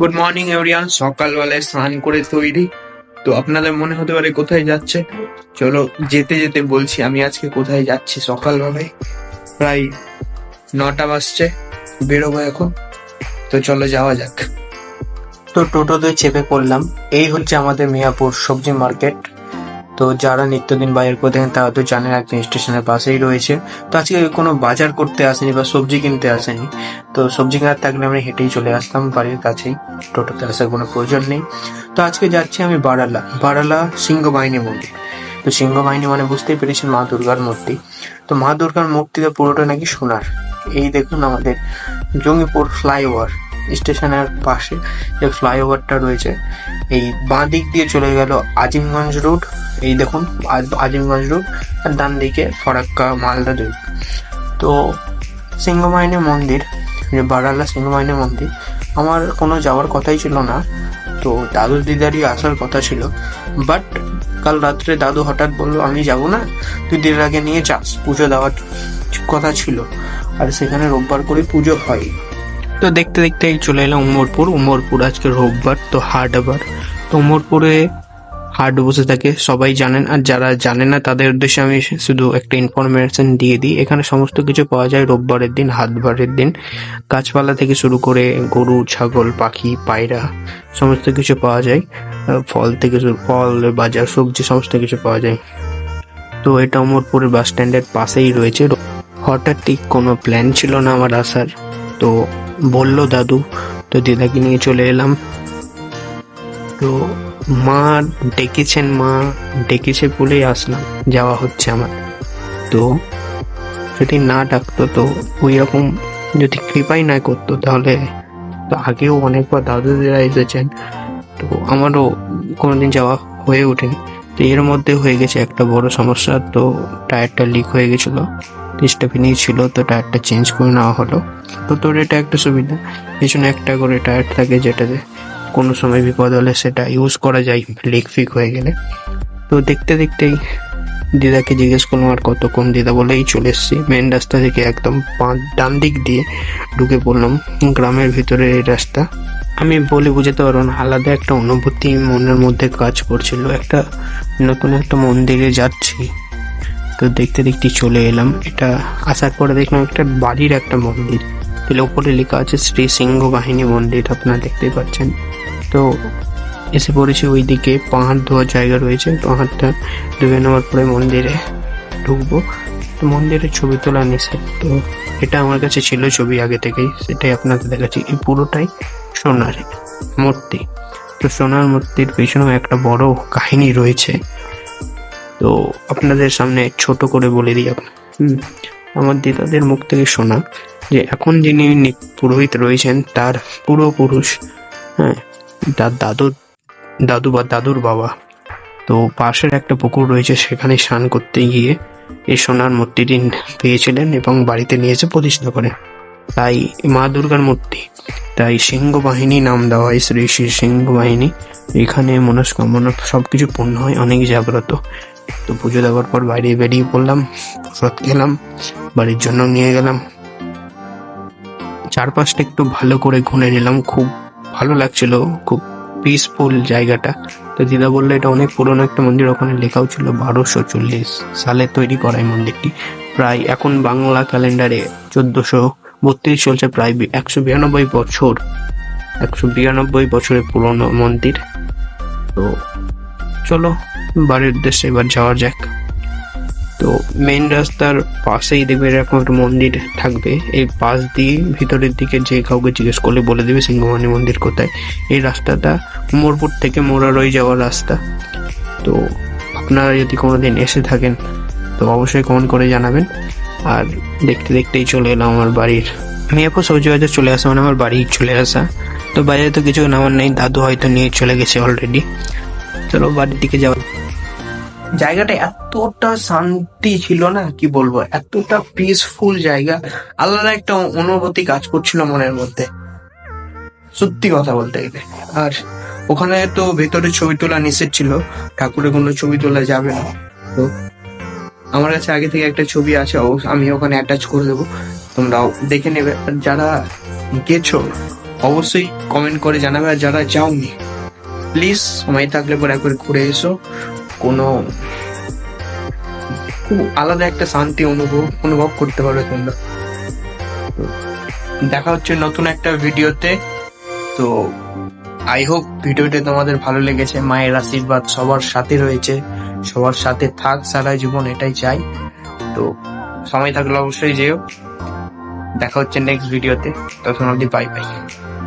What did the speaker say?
Good morning everyone সকালবেলায় স্নান করে তৈরি। তো আপনাদের মনে হতে পারে কোথায় যাচ্ছে? চলো যেতে যেতে বলছি, আমি আজকে কোথায় যাচ্ছি সকালবেলায় প্রায় নটা বাজছে, বেরোবো এখন। তো চলো যাওয়া যাক। তো টোটোতে চেপে পড়লাম। এই হচ্ছে আমাদের মিয়াপুর সবজি মার্কেট। তো যারা নিত্যদিন বাজার করে থাকেন তারা তো জানেন একদম স্টেশনের পাশেই রয়েছে। তো আজকে কোনো বাজার করতে আসেনি বা সবজি কিনতে আসেনি। তো সবজি কেনার থাকলে আমি হেঁটেই চলে আসতাম বাড়ির কাছেই। টোটোতে আসার কোনো প্রয়োজন নেই। তো আজকে যাচ্ছি আমি বারালা বারালা সিংহবাহিনী মন্দির। তো সিংহবাহিনী মানে বুঝতেই পেরেছেন মা দুর্গার মূর্তি। তো মা দুর্গার মূর্তিটা পুরোটা নাকি সোনার। এই দেখুন আমাদের জঙ্গিপুর ফ্লাইওভার স্টেশনের পাশে যে ফ্লাইওভারটা রয়েছে, এই বাঁ দিক দিয়ে চলে গেল আজিমগঞ্জ রোড এই দেখুন, আজ- আজিমগঞ্জ রোড আর ডান দিকে ফরাক্কা মালদা দুই। তো সিংহবাহিনী মন্দির, যে বারালা সিংহবাহিনী মন্দির, আমার কোনো যাওয়ার কথাই ছিল না। তো দাদু দিদারই আসার কথা ছিল। বাট কাল রাত্রে দাদু হঠাৎ বলল, আমি যাব না? তুই আগে নিয়ে যাস, পুজো দেওয়ার কথা ছিল। আর সেখানে রোববার করে পুজো হয়। তো দেখতে দেখতে চলে এলাম উমরপুর। উমরপুর আজকে রোববার, তো হাট আবার। তো উমরপুরে হাট বসে থাকে, সবাই জানেন, আর যারা জানে না, তাদের উদ্দেশ্যে আমি শুধু একটা ইনফরমেশন দিয়ে দিই। এখানে সমস্ত কিছু পাওয়া যায় রোববারের দিন হাটবারের দিন। গাছপালা থেকে শুরু করে গরু, ছাগল, পাখি, পায়রা, সমস্ত কিছু পাওয়া যায়। ফল থেকে ফল, বাজার, সবজি, সমস্ত কিছু পাওয়া যায়। তো এটা অমরপুরের বাস স্ট্যান্ডের পাশেই রয়েছে। হঠাৎ ঠিক কোনো প্ল্যান ছিল না আমার আসার। তো বলল, দাদু, তো দিদাকে নিয়ে চলে এলাম। তো মা ডেকেছেন, মা ডেকেছে বলেই আসলাম, যাওয়া হচ্ছে আমার। তো যদি না ডাকতো, তো ওই রকম যদি কৃপাই না করতো, তাহলে তো আগেও অনেকবার দাদুদেরা এসেছেন। তো আমারও কোনোদিন যাওয়া হয়ে ওঠেনি তো এর মধ্যে হয়ে গেছে একটা বড় সমস্যা, তো টায়ারটা লিক হয়ে গেছিল স্টেফিনি ছিল তো টায়ারটা চেঞ্জ করে নেওয়া হলো। তো তোর এটা একটা সুবিধা পেছনে একটা করে টায়ার থাকে যেটাতে কোনো সময় বিপদ হলে সেটা ইউজ করা যায় লিক ফিক হয়ে গেলে। তো দেখতে দেখতেই দিদাকে জিজ্ঞেস করলাম, আর কতক্ষণ দিদা? বলেই চলে এসেছি। মেন রাস্তা থেকে একদম ডান দিক দিয়ে ঢুকে পড়লাম। গ্রামের ভিতরে এই রাস্তা। আমি বলে বুঝাতে পারব না, আলাদা একটা অনুভূতি মনের মধ্যে কাজ করছিল। একটা নতুন একটা মন্দিরে যাচ্ছি। তো দেখতে দেখতে চলে এলাম। এটা আসার পরে দেখলাম একটা বাড়ির একটা মন্দির। তাহলে ওপরে লেখা আছে শ্রী সিংহ বাহিনী মন্দির, আপনারা দেখতেই পাচ্ছেন। তো এসে পড়েছি ওইদিকে, পাহাড় ধোয়ার জায়গা রয়েছে, পাহাড়টা ধুয়ে নেওয়ার পরে মন্দিরে ঢুকবো। তো মন্দিরে ছবি তোলা নিষেধ। তো এটা আমার কাছে ছিল ছবি আগে থেকেই, সেটাই আপনাদের দেখাচ্ছি। এই পুরোটাই সোনার মূর্তি। তো সোনার মূর্তির পেছনেও একটা বড় কাহিনী রয়েছে। তো আপনাদের সামনে ছোট করে বলে দিই আপনার আমার দিদাদের মুখ থেকে শোনা যে এখন যিনি পুরোহিত রয়েছেন, তার পূর্বপুরুষ হ্যাঁ তার দাদুর দাদু বা দাদুর বাবা। তো পাশের একটা পুকুর রয়েছে, সেখানে স্নান করতে গিয়ে এই সোনার মূর্তিটি পেয়েছিলেন এবং বাড়িতে নিয়ে এসে প্রতিষ্ঠা করেন। তাই মা দুর্গার মূর্তি, তাই সিংহ বাহিনী নাম দেওয়া হয় শ্রী শ্রী সিংহ বাহিনী। এখানে মনস্কামনা সব কিছু পূর্ণ হয়, অনেক জাগ্রত। তো পুজো দেওয়ার পর বাইরে বেরিয়ে পড়লাম, প্রসাদ খেলাম, বাড়ির জন্য নিয়ে গেলাম। চারপাশটা একটু ভালো করে ঘুরে নিলাম। খুব ভালো লাগছিল, খুব পিসফুল জায়গাটা। তো দিদা বলল, এটা অনেক পুরনো একটা মন্দির, ওখানে লেখাও ছিল বারোশো চল্লিশ সালে তৈরি করা এই মন্দিরটি। প্রায় এখন বাংলা ক্যালেন্ডারে চোদ্দশো বত্রিশ চলছে, প্রায় একশো বিরানব্বই বছর, একশো বিরানব্বই বছরের পুরনো মন্দির। তো চলো, বাড়ির উদ্দেশ্যে এবার যাওয়া যাক। তো মেন রাস্তার পাশেই দেখবে এরকম একটা মন্দির থাকবে। এই পাশ দিয়ে ভিতরের দিকে যে কাউকে জিজ্ঞেস করলে বলে দেবে সিংহবাণী মন্দির কোথায়। এই রাস্তাটা মোরপুর থেকে মোরারই যাওয়ার রাস্তা। তো আপনারা যদি কোনোদিন এসে থাকেন, তো অবশ্যই কমেন্ট করে জানাবেন। আর দেখতে দেখতেই চলে এলাম আমার বাড়ির। মিয়াপুর সবজি বাজার চলে আসা মানে আমার বাড়ি চলে আসা। তো বাজারে তো কিছু নামার নেই, দাদু হয়তো নিয়ে চলে গেছে অলরেডি চলো বাড়ির দিকে যাওয়া জায়গাটা এতটা শান্তি ছিল না, কি বলব? এতটা পিসফুল জায়গা। আলাদা একটা অনুভূতি কাজ করছিল মনের মধ্যে। সত্যি কথা বলতে গেলে। আর ওখানে তো ভেতরে ছবি তোলা নিষেধ ছিল। ঠাকুরের কোনো ছবি তোলা যাবে না। তো আমার কাছে আগে থেকে একটা ছবি আছে আমি ওখানে অ্যাটাচ করে দেবো। তোমরাও দেখে নেবে। আর যারা গেছো, অবশ্যই কমেন্ট করে জানাবে। আর যারা যাওনি প্লিজ সময় থাকলে পরে একবার ঘুরে এসো। কোনো খুব আলাদা একটা শান্তি অনুভব অনুভব করতে পারবে তোমরা। দেখা হচ্ছে নতুন একটা ভিডিওতে। তো আই হোপ ভিডিওটা তোমাদের ভালো লেগেছে। মায়ের আশীর্বাদ সবার সাথে রয়েছে। সবার সাথে থাক সারা জীবন, এটাই চাই। তো সময় থাকলে অবশ্যই যেও। দেখা হচ্ছে নেক্সট ভিডিওতে। তখন অবধি বাই বাই